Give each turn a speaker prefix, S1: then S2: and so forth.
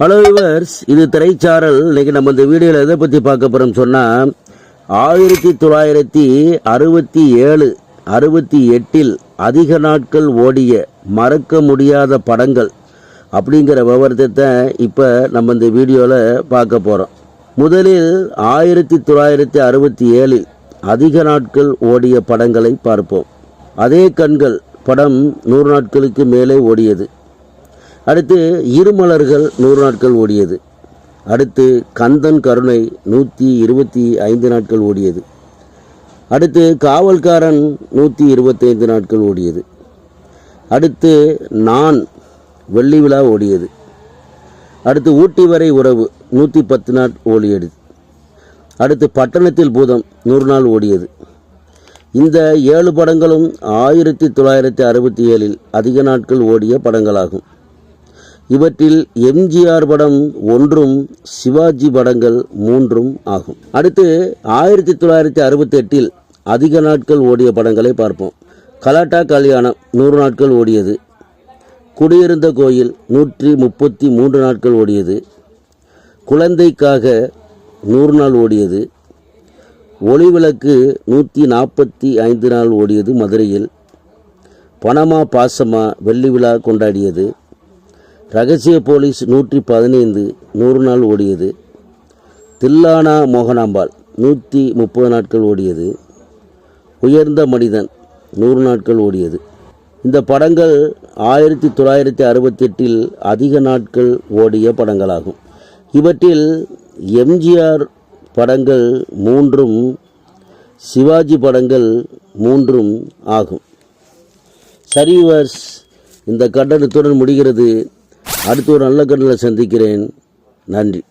S1: Hello viewers இது திரைச்சாரல். இன்னைக்கு நம்ம இந்த வீடியோவில் எதை பற்றி பார்க்க போகிறோம் சொன்னால் ஆயிரத்தி தொள்ளாயிரத்தி அறுபத்தி ஏழு அறுபத்தி எட்டில் அதிக நாட்கள் ஓடிய மறக்க முடியாத படங்கள் அப்படிங்கிற விவரத்தை இப்போ நம்ம இந்த வீடியோவில் பார்க்க போகிறோம் முதலில் ஆயிரத்தி தொள்ளாயிரத்தி அறுபத்தி ஏழில் அதிக நாட்கள் ஓடிய படங்களை பார்ப்போம். அதே கண்கள் படம் நூறு நாட்களுக்கு மேலே ஓடியது. அடுத்து இருமலர்கள் நூறு நாட்கள் ஓடியது. அடுத்து கந்தன் கருணை நூற்றி இருபத்தி ஐந்து நாட்கள் ஓடியது. அடுத்து காவல்காரன் நூற்றி இருபத்தைந்து நாட்கள் ஓடியது. அடுத்து நான் வெள்ளி விழா ஓடியது. அடுத்து ஊட்டி வரை உறவு நூற்றி பத்து நாள் ஓடியது. அடுத்து பட்டணத்தில் பூதம் நூறு நாள் ஓடியது. இந்த ஏழு படங்களும் ஆயிரத்தி தொள்ளாயிரத்தி அறுபத்தி ஏழில் அதிக நாட்கள் ஓடிய படங்களாகும். இவற்றில் எம்ஜிஆர் படம் ஒன்றும் சிவாஜி படங்கள் மூன்றும் ஆகும். அடுத்து ஆயிரத்தி தொள்ளாயிரத்தி அறுபத்தி எட்டில் அதிக நாட்கள் ஓடிய படங்களை பார்ப்போம். கலாட்டா கல்யாணம் நூறு நாட்கள் ஓடியது. குடியிருந்த கோயில் நூற்றி முப்பத்தி மூன்று நாட்கள் ஓடியது. குழந்தைக்காக நூறு நாள் ஓடியது. ஒளிவிளக்கு நூற்றி நாற்பத்தி ஐந்து நாள் ஓடியது மதுரையில். பணமா பாசமா வெள்ளி விழா கொண்டாடியது. ரகசிய போலீஸ் நூற்றி பதினைந்து நூறு நாள் ஓடியது. தில்லானா மோகனாம்பாள் நூற்றி முப்பது நாட்கள் ஓடியது. உயர்ந்த மனிதன் நூறு நாட்கள் ஓடியது. இந்த படங்கள் ஆயிரத்தி தொள்ளாயிரத்தி அறுபத்தி எட்டில் அதிக நாட்கள் ஓடிய படங்களாகும். இவற்றில் எம்ஜிஆர் படங்கள் மூன்றும் சிவாஜி படங்கள் மூன்றும் ஆகும். சரிவர்ஸ் இந்த கட்டணத்துடன் முடிகிறது. அடுத்து ஒரு நல்ல கட்டணத்தில் சந்திக்கிறேன். நன்றி.